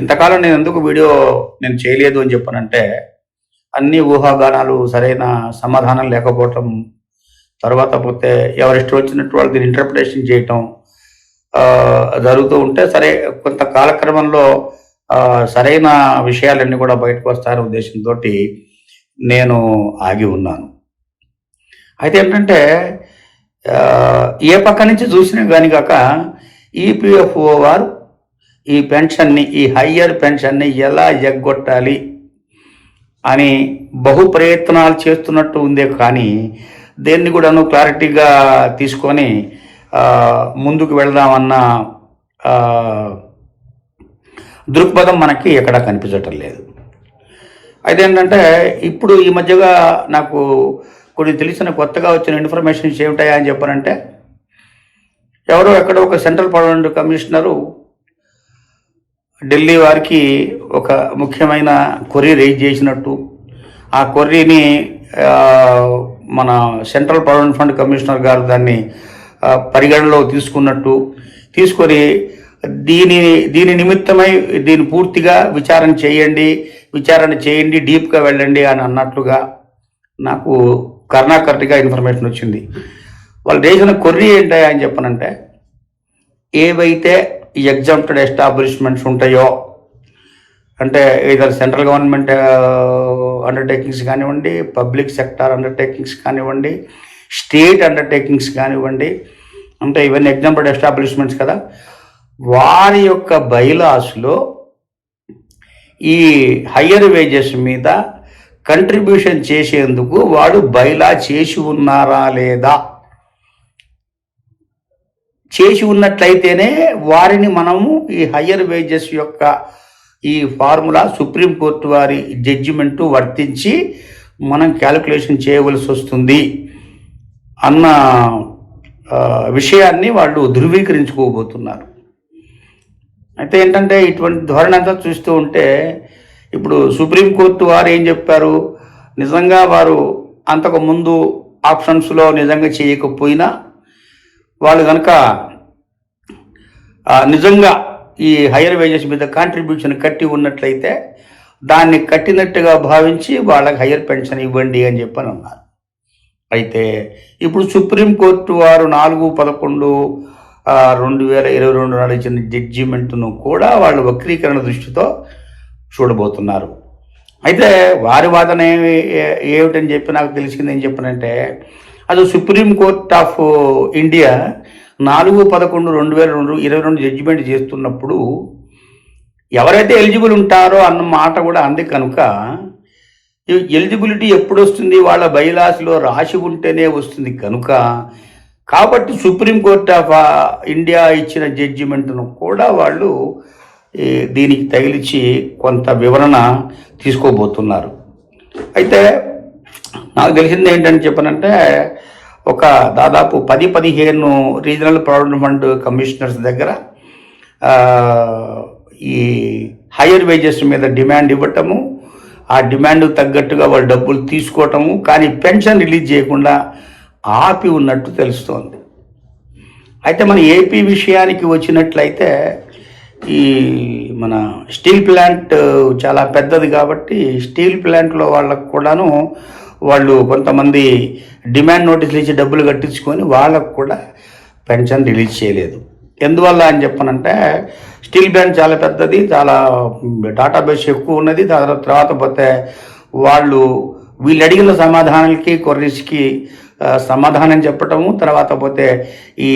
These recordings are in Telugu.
ఇంతకాలం నేను ఎందుకు వీడియో నేను చేయలేదు అని చెప్పానంటే అన్ని ఊహాగానాలు సరైన సమాధానం లేకపోవటం తర్వాత పోతే ఎవరిష్టం వచ్చినట్టు వాళ్ళు దీన్ని ఇంటర్ప్రిటేషన్ చేయటం జరుగుతూ ఉంటే సరే కొంత కాలక్రమంలో సరైన విషయాలన్నీ కూడా బయటకు వస్తారనే ఉద్దేశంతో నేను ఆగి ఉన్నాను. అయితే ఏంటంటే ఏ పక్క నుంచి చూసినా కానీ కాక ఈపీఎఫ్ఓ వారు ఈ పెన్షన్ని ఈ హయ్యర్ పెన్షన్ని ఎలా ఎగ్గొట్టాలి అని బహు ప్రయత్నాలు చేస్తున్నట్టు ఉందే కానీ దేన్ని కూడాను క్లారిటీగా తీసుకొని ముందుకు వెళదామన్న దృక్పథం మనకి ఎక్కడా కనిపించటం లేదు. అయితే ఏంటంటే ఇప్పుడు ఈ మధ్యగా నాకు కొన్ని తెలిసిన కొత్తగా వచ్చిన ఇన్ఫర్మేషన్స్ ఏమిటాయా అని చెప్పారంటే ఎవరో ఎక్కడో ఒక సెంట్రల్ పార్లమెంట్ కమిషనరు ఢిల్లీ వారికి ఒక ముఖ్యమైన కొర్రీ రేజ్ చేసినట్టు. ఆ కొర్రీని మన సెంట్రల్ ప్రావిడెంట్ ఫండ్ కమిషనర్ గారు దాన్ని పరిగణలో తీసుకున్నట్టు. తీసుకొని దీని దీని నిమిత్తమై దీన్ని పూర్తిగా విచారణ చేయండి విచారణ చేయండి డీప్గా వెళ్ళండి అని అన్నట్లుగా నాకు కర్ణాకర్టిగా ఇన్ఫర్మేషన్ వచ్చింది. వాళ్ళు చేసిన కొర్రీ ఏంటి అని చెప్పనంటే ఏవైతే ఈ ఎగ్జామ్టెడ్ ఎస్టాబ్లిష్మెంట్స్ ఉంటాయో? అంటే ఇదర్ సెంట్రల్ గవర్నమెంట్ అండర్టేకింగ్స్ కానివ్వండి పబ్లిక్ సెక్టార్ అండర్టేకింగ్స్ కానివ్వండి స్టేట్ అండర్టేకింగ్స్ కానివ్వండి అంటే ఇవన్నీ ఎగ్జాంపుల్ ఎస్టాబ్లిష్మెంట్స్ కదా. వారి యొక్క బైలాస్లో ఈ హయ్యర్ వేజెస్ మీద కంట్రిబ్యూషన్ చేసేందుకు వాడు బైలా చేసి ఉన్నారా లేదా? చేసి ఉన్నట్లయితేనే వారిని మనము ఈ హయ్యర్ వేజెస్ యొక్క ఈ ఫార్ములా సుప్రీంకోర్టు వారి జడ్జిమెంటు వర్తించి మనం క్యాలిక్యులేషన్ చేయవలసి వస్తుంది అన్న విషయాన్ని వాళ్ళు ధృవీకరించుకోబోతున్నారు. అయితే ఏంటంటే ఇటువంటి ధోరణి అంతా చూస్తూ ఉంటే ఇప్పుడు సుప్రీంకోర్టు వారు ఏం చెప్పారు? నిజంగా వారు అంతకు ముందు ఆప్షన్స్లో నిజంగా చేయకపోయినా వాళ్ళు కనుక నిజంగా ఈ హైయర్ వేజెస్ మీద కాంట్రిబ్యూషన్ కట్టి ఉన్నట్లయితే దాన్ని కట్టినట్టుగా భావించి వాళ్ళకి హైయర్ పెన్షన్ ఇవ్వండి అని చెప్పని అన్నారు. అయితే ఇప్పుడు సుప్రీంకోర్టు వారు నాలుగు పదకొండు రెండు వేల ఇరవై రెండు నాడు ఇచ్చిన జడ్జిమెంట్ను కూడా వాళ్ళు వక్రీకరణ దృష్టితో చూడబోతున్నారు. అయితే వారి వాదన ఏమి ఏమిటని చెప్పి నాకు తెలిసింది ఏం చెప్పనంటే అది సుప్రీం కోర్ట్ ఆఫ్ ఇండియా నాలుగు పదకొండు రెండు వేల రెండు ఇరవై రెండు జడ్జిమెంట్ చేస్తున్నప్పుడు ఎవరైతే ఎలిజిబుల్ ఉంటారో అన్న మాట కూడా అంది కనుక ఈ ఎలిజిబిలిటీ ఎప్పుడు వస్తుంది వాళ్ళ బైలాస్లో రాసి ఉంటేనే వస్తుంది కనుక. కాబట్టి సుప్రీంకోర్టు ఆఫ్ ఇండియా ఇచ్చిన జడ్జిమెంట్ను కూడా వాళ్ళు దీనికి తగిలించి కొంత వివరణ తీసుకోబోతున్నారు. అయితే నాకు తెలిసింది ఏంటని చెప్పనంటే ఒక దాదాపు పది పదిహేను రీజనల్ ప్రావిడెంట్ ఫండ్ కమిషనర్స్ దగ్గర ఈ హయ్యర్ వేజెస్ మీద డిమాండ్ ఇవ్వటము ఆ డిమాండ్కు తగ్గట్టుగా వాళ్ళు డబ్బులు తీసుకోవటము కానీ పెన్షన్ రిలీజ్ చేయకుండా ఆపి ఉన్నట్టు తెలుస్తోంది. అయితే మన ఏపీ విషయానికి వచ్చినట్లయితే ఈ మన స్టీల్ ప్లాంట్ చాలా పెద్దది కాబట్టి స్టీల్ ప్లాంట్లో వాళ్ళకు కూడాను వాళ్ళు కొంతమంది డిమాండ్ నోటీసులు ఇచ్చి డబ్బులు కట్టించుకొని వాళ్ళకు కూడా పెన్షన్ రిలీజ్ చేయలేదు. ఎందువల్ల అని చెప్పనంటే స్టీల్ బ్యాండ్ చాలా పెద్దది చాలా డేటాబేస్ ఎక్కువ ఉన్నది దాని తర్వాత పోతే వాళ్ళు వీళ్ళు అడిగిన సమాధానాలకి కొర్రీస్కి సమాధానం చెప్పటము తర్వాత పోతే ఈ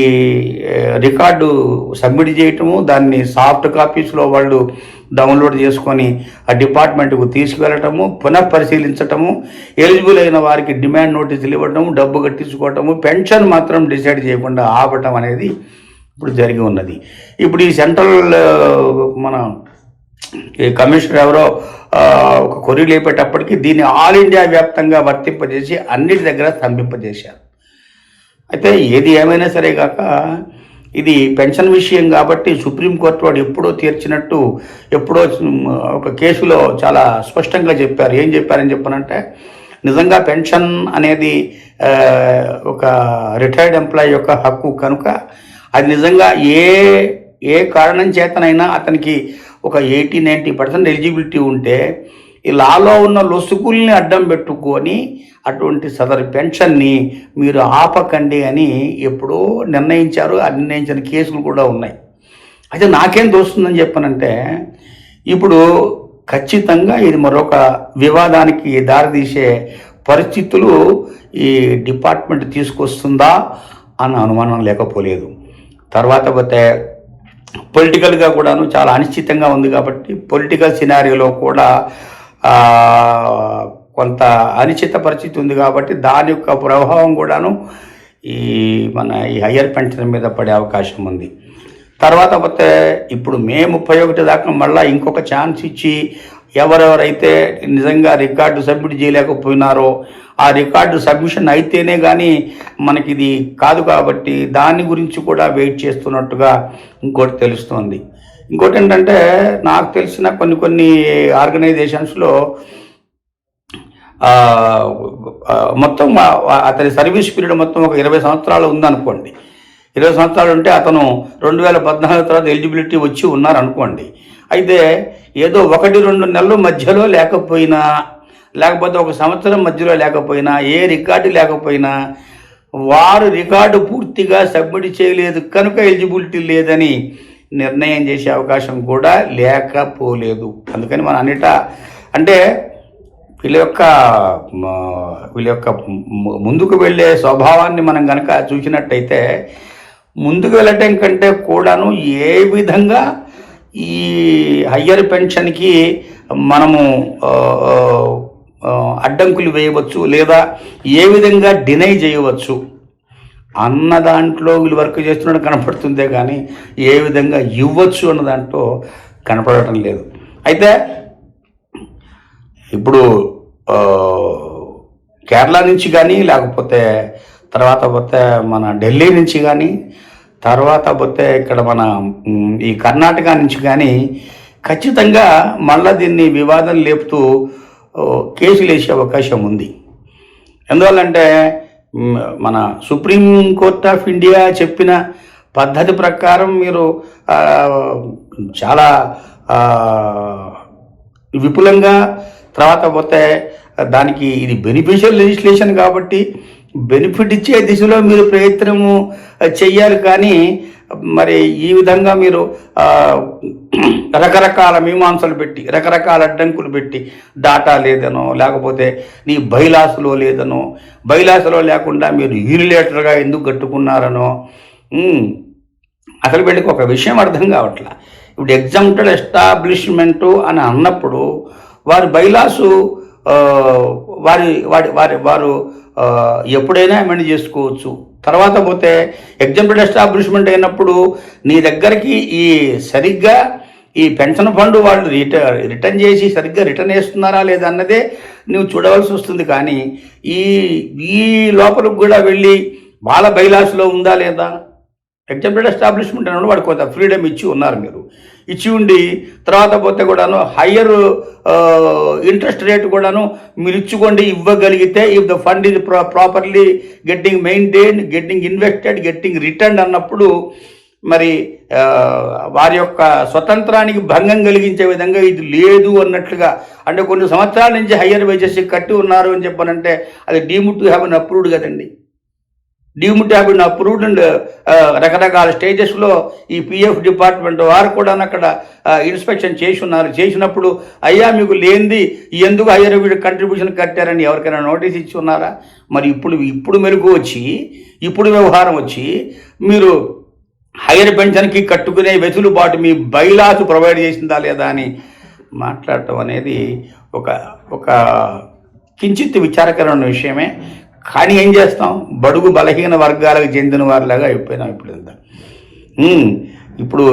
రికార్డు సబ్మిట్ చేయటము దాన్ని సాఫ్ట్ కాపీస్లో వాళ్ళు డౌన్లోడ్ చేసుకొని ఆ డిపార్ట్మెంట్కు తీసుకువెళ్ళటము పునః పరిశీలించటము ఎలిజిబుల్ అయిన వారికి డిమాండ్ నోటీసులు ఇవ్వటము డబ్బు కట్టించుకోవటము పెన్షన్ మాత్రం డిసైడ్ చేయకుండా ఆపటం అనేది ఇప్పుడు జరిగి ఉన్నది. ఇప్పుడు ఈ సెంట్రల్ మన ఈ కమిషనర్ ఎవరో ఒక కొరి లేపేటప్పటికి దీన్ని ఆల్ ఇండియా వ్యాప్తంగా వర్తింపజేసి అన్నిటి దగ్గర స్తంభింపజేశారు. అయితే ఏది ఏమైనా సరే కాక ఇది పెన్షన్ విషయం కాబట్టి సుప్రీంకోర్టు వాడు ఎప్పుడో తీర్చినట్టు ఎప్పుడో ఒక కేసులో చాలా స్పష్టంగా చెప్పారు. ఏం చెప్పారని చెప్పనంటే నిజంగా పెన్షన్ అనేది ఒక రిటైర్డ్ ఎంప్లాయీ యొక్క హక్కు కనుక అది నిజంగా ఏ ఏ కారణం చేతనైనా అతనికి ఒక ఎయిటీ నైంటీ పర్సెంట్ ఎలిజిబిలిటీ ఉంటే ఈ లాలో ఉన్న లొసుగుల్ని అడ్డం పెట్టుకొని అటువంటి సదరు పెన్షన్ని మీరు ఆపకండి అని ఎప్పుడో నిర్ణయించారు. ఆ నిర్ణయించిన కేసులు కూడా ఉన్నాయి. అయితే నాకేం తోస్తుందని చెప్పనంటే ఇప్పుడు ఖచ్చితంగా ఇది మరొక వివాదానికి దారితీసే పరిస్థితులు ఈ డిపార్ట్మెంట్ తీసుకొస్తుందా అన్న అనుమానం లేకపోలేదు. తర్వాత పోతే పొలిటికల్గా కూడాను చాలా అనిశ్చితంగా ఉంది కాబట్టి పొలిటికల్ సినారియోలో కూడా కొంత అనిశ్చిత పరిస్థితి ఉంది కాబట్టి దాని యొక్క ప్రభావం కూడాను ఈ మన ఈ హయ్యర్ పెన్షన్ మీద పడే అవకాశం ఉంది. తర్వాత పోతే ఇప్పుడు మే ముప్పై ఒకటి దాకా మళ్ళీ ఇంకొక ఛాన్స్ ఇచ్చి ఎవరెవరైతే నిజంగా రికార్డు సబ్మిట్ చేయలేకపోయినారో ఆ రికార్డు సబ్మిషన్ అయితేనే కానీ మనకి ఇది కాదు కాబట్టి దాని గురించి కూడా వెయిట్ చేస్తున్నట్టుగా ఇంకోటి తెలుస్తోంది. ఇంకోటి ఏంటంటే నాకు తెలిసిన కొన్ని కొన్ని ఆర్గనైజేషన్స్లో మొత్తం అతని సర్వీస్ పీరియడ్ మొత్తం ఒక ఇరవై సంవత్సరాలు ఉందనుకోండి. ఇరవై సంవత్సరాలు ఉంటే అతను రెండు వేల పద్నాలుగు తర్వాత ఎలిజిబిలిటీ వచ్చి ఉన్నారనుకోండి. అయితే ఏదో ఒకటి రెండు నెలలు మధ్యలో లేకపోయినా లేకపోతే ఒక సంవత్సరం మధ్యలో లేకపోయినా ఏ రికార్డు లేకపోయినా వారు రికార్డు పూర్తిగా సబ్మిట్ చేయలేదు కనుక ఎలిజిబిలిటీ లేదని నిర్ణయం చేసే అవకాశం కూడా లేకపోలేదు. అందుకని మన అన్నిట అంటే వీళ్ళ యొక్క వీళ్ళ యొక్క ముందుకు వెళ్ళే స్వభావాన్ని మనం కనుక చూసినట్టయితే ముందుకు వెళ్ళటం కంటే కూడాను ఏ విధంగా ఈ హయ్యర్ పెన్షన్కి మనము అడ్డంకులు వేయవచ్చు లేదా ఏ విధంగా డినై చేయవచ్చు. అన్న దాంట్లో వీళ్ళు వర్క్ చేస్తున్నట్టు కనపడుతుందే కానీ ఏ విధంగా ఇవ్వచ్చు అన్న దాంట్లో కనపడటం లేదు. అయితే ఇప్పుడు కేరళ నుంచి కానీ లేకపోతే తర్వాత పోతే మన ఢిల్లీ నుంచి కానీ తర్వాత పోతే ఇక్కడ మన ఈ కర్ణాటక నుంచి కానీ ఖచ్చితంగా మళ్ళా దీన్ని వివాదం లేపుతూ కేసులు వేసే అవకాశం ఉంది. ఎందువల్లంటే మన సుప్రీం కోర్ట్ ఆఫ్ ఇండియా చెప్పిన పద్ధతి ప్రకారం మీరు చాలా విపులంగా తర్వాత పోతే దానికి ఇది బెనిఫిషియల్ లెజిస్లేషన్ కాబట్టి బెనిఫిట్ ఇచ్చే దిశలో మీరు ప్రయత్నము చెయ్యాలి కానీ మరి ఈ విధంగా మీరు రకరకాల మీమాంసలు పెట్టి రకరకాల అడ్డంకులు పెట్టి డాటా లేదనో లేకపోతే నీ బైలాసులో లేదనో బైలాసులో లేకుండా మీరు యూనిలేటర్గా ఎందుకు కట్టుకున్నారనో అసలు వీళ్ళకి ఒక విషయం అర్థం కావట్లా. ఇప్పుడు ఎగ్జామ్టెడ్ ఎస్టాబ్లిష్మెంటు అని అన్నప్పుడు వారి బైలాసు వారి వారి వారి వారు ఎప్పుడైనా అమెండ్ చేసుకోవచ్చు? తర్వాత పోతే ఎగ్జాంపుల్ ఎస్టాబ్లిష్మెంట్ అయినప్పుడు నీ దగ్గరికి ఈ సరిగ్గా ఈ పెన్షన్ ఫండ్ వాళ్ళు రిటర్న్ రిటర్న్ చేసి సరిగ్గా రిటర్న్ వేస్తున్నారా లేదా అన్నదే నువ్వు చూడవలసి వస్తుంది. కానీ ఈ ఈ లోపలికి కూడా వెళ్ళి వాళ్ళ బైలాస్లో ఉందా లేదా? ఎగ్జాంపుల్ ఎస్టాబ్లిష్మెంట్ అన్నప్పుడు వాడు కొంత ఫ్రీడమ్ ఇచ్చి ఉన్నారు మీరు. ఇచ్చి ఉండి తర్వాత పోతే కూడాను హయ్యర్ ఇంట్రెస్ట్ రేట్ కూడాను మీరు ఇచ్చుకోండి ఇవ్వగలిగితే ఇఫ్ ద ఫండ్ ఇది ప్రా properly getting maintain getting invested getting return అన్నప్పుడు మరి వారి యొక్క స్వతంత్రానికి భంగం కలిగించే విధంగా ఇది లేదు అన్నట్లుగా అంటే కొన్ని సంవత్సరాల నుంచి హయ్యర్ వేజెస్ కట్టి ఉన్నారు అని చెప్పనంటే అది deem to have an approved కదండి. Deemed have been approved and రకరకాల స్టేజెస్లో ఈ పిఎఫ్ డిపార్ట్మెంట్ వారు కూడా అక్కడ ఇన్స్పెక్షన్ చేసి ఉన్నారు చేసినప్పుడు అయ్యా మీకు లేనిది ఎందుకు హయ్యర్ వీడు కంట్రిబ్యూషన్ కట్టారని ఎవరికైనా నోటీస్ ఇచ్చి ఉన్నారా? మరి ఇప్పుడు ఇప్పుడు మెరుగు వచ్చి ఇప్పుడు వ్యవహారం వచ్చి మీరు హైయర్ పెన్షన్కి కట్టుకునే వెసులుబాటు మీ బైలాసు ప్రొవైడ్ చేసిందా లేదా అని మాట్లాడటం అనేది ఒక ఒక కించిత్ విచారకరమైన విషయమే. కానీ ఏం చేస్తాం? బడుగు బలహీన వర్గాలకు చెందిన వారిలాగా అయిపోయినాం ఇప్పుడు ఇంత ఇప్పుడు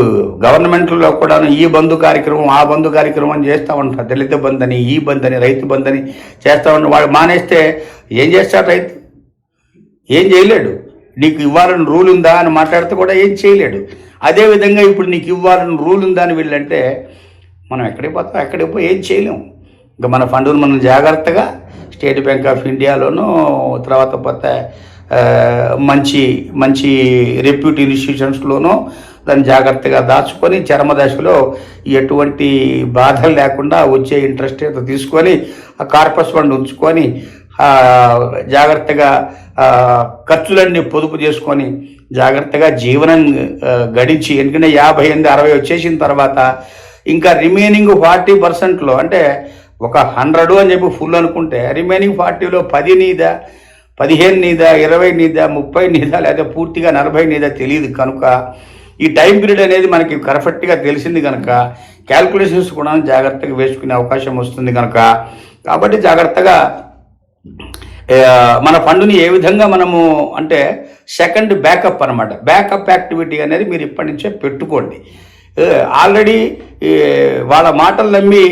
గవర్నమెంట్లో కూడా ఈ బంధు కార్యక్రమం ఆ బంధు కార్యక్రమం అని చేస్తూ ఉంటారు. దళిత బంధు అని ఈ బంధు అని రైతు బంధు అని చేస్తూ ఉంటారు. వాడు మానేస్తే ఏం చేస్తాడు రైతు? ఏం చేయలేడు. నీకు ఇవ్వాలని రూల్ ఉందా అని మాట్లాడితే కూడా ఏం చేయలేడు. అదేవిధంగా ఇప్పుడు నీకు ఇవ్వాలని రూల్ ఉందా అని వీళ్ళంటే మనం ఎక్కడికి పోతాం? ఎక్కడికి పోయి ఏం చేయలేము ఇంకా మన ఫండును మనం జాగ్రత్తగా స్టేట్ బ్యాంక్ ఆఫ్ ఇండియాలోనూ తర్వాత పోతే మంచి మంచి రెప్యూట్ ఇన్స్టిట్యూషన్స్లోనూ దాన్ని జాగ్రత్తగా దాచుకొని చర్మదశలో ఎటువంటి బాధలు లేకుండా వచ్చే ఇంట్రెస్ట్ ఏదో తీసుకొని ఆ కార్పస్ ఫండ్ ఉంచుకొని జాగ్రత్తగా ఖర్చులన్నీ పొదుపు చేసుకొని జాగ్రత్తగా జీవనం గడించి ఎందుకంటే యాభై ఎనిమిది అరవై వచ్చేసిన తర్వాత ఇంకా రిమైనింగ్ ఫార్టీ పర్సెంట్లో అంటే ఒక హండ్రెడ్ అని చెప్పి ఫుల్ అనుకుంటే రిమైనింగ్ ఫార్టీలో పది నీదా పదిహేను నీదా ఇరవై నీదా ముప్పై నీదా లేదా పూర్తిగా నలభై నీదా తెలియదు కనుక ఈ టైం పీరియడ్ అనేది మనకి పర్ఫెక్ట్గా తెలిసింది కనుక క్యాల్కులేషన్స్ కూడా జాగ్రత్తగా వేసుకునే అవకాశం వస్తుంది కనుక. కాబట్టి జాగ్రత్తగా మన ఫండ్ని ఏ విధంగా మనము అంటే సెకండ్ బ్యాకప్ అనమాట బ్యాకప్ యాక్టివిటీ అనేది మీరు ఇప్పటి నుంచే పెట్టుకోండి. ఆల్రెడీ వాళ్ళ మాటలు నమ్మి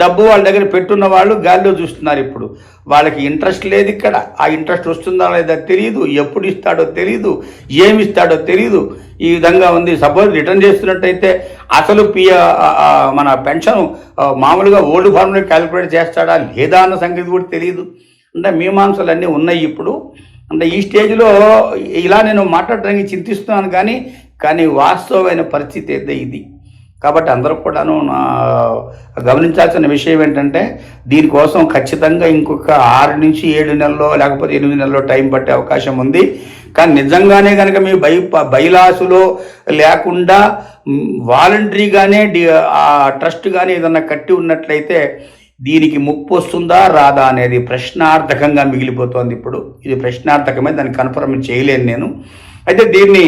డబ్బు వాళ్ళ దగ్గర పెట్టున్న వాళ్ళు గాల్లో చూస్తున్నారు ఇప్పుడు. వాళ్ళకి ఇంట్రెస్ట్ లేదు ఇక్కడ. ఆ ఇంట్రెస్ట్ వస్తుందా లేదా తెలియదు ఎప్పుడు ఇస్తాడో తెలియదు ఏమి ఇస్తాడో తెలియదు ఈ విధంగా ఉంది. సపోజ్ రిటర్న్ చేస్తున్నట్టయితే అసలు పి మన పెన్షన్ మామూలుగా ఓల్డ్ ఫార్మ్లో క్యాలిక్యులేట్ చేస్తాడా లేదా అన్న సంగతి కూడా తెలియదు అంటే మీమాంసలు అన్నీ ఉన్నాయి ఇప్పుడు. అంటే ఈ స్టేజ్లో ఇలా నేను మాట్లాడడానికి చింతిస్తున్నాను కానీ కానీ వాస్తవమైన పరిస్థితి అయితే ఇది. కాబట్టి అందరూ కూడాను నా గమనించాల్సిన విషయం ఏంటంటే దీనికోసం ఖచ్చితంగా ఇంకొక ఆరు నుంచి ఏడు నెలల్లో లేకపోతే ఎనిమిది నెలల్లో టైం పట్టే అవకాశం ఉంది. కానీ నిజంగానే కనుక మీ బై బైలాసులో లేకుండా వాలంటరీగానే డి ఆ ట్రస్ట్ కానీ ఏదన్నా కట్టి ఉన్నట్లయితే దీనికి ముప్పు వస్తుందా రాదా అనేది ప్రశ్నార్థకంగా మిగిలిపోతోంది ఇప్పుడు. ఇది ప్రశ్నార్థకమే దాన్ని కన్ఫర్మ్ చేయలేను నేను. అయితే దీన్ని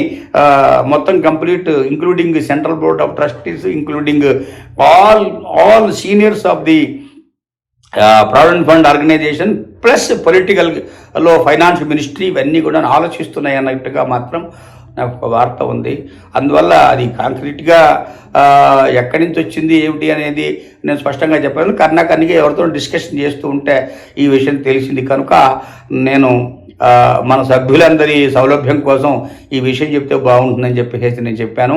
మొత్తం complete including central board of trustees including all all seniors of the provident fund organisation plus పొలిటికల్లో finance ministry ఇవన్నీ కూడా ఆలోచిస్తున్నాయి అన్నట్టుగా మాత్రం నాకు ఒక వార్త ఉంది. అందువల్ల అది కాంక్రీట్గా ఎక్కడి నుంచి వచ్చింది ఏమిటి అనేది నేను స్పష్టంగా చెప్పాను కర్ణాకర్ణిగా ఎవరితో డిస్కషన్ చేస్తూ ఉంటే ఈ విషయం తెలిసింది. కనుక నేను మన సభ్యులందరి సౌలభ్యం కోసం ఈ విషయం చెప్తే బాగుంటుందని చెప్పేసి నేను చెప్పాను.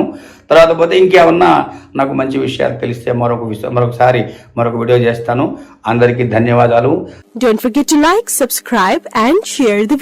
తర్వాత పోతే ఇంకేమన్నా నాకు మంచి విషయాలు తెలిస్తే మరొక విషయం మరొకసారి మరొక వీడియో చేస్తాను. అందరికీ ధన్యవాదాలు. Don't forget to like, subscribe and share the.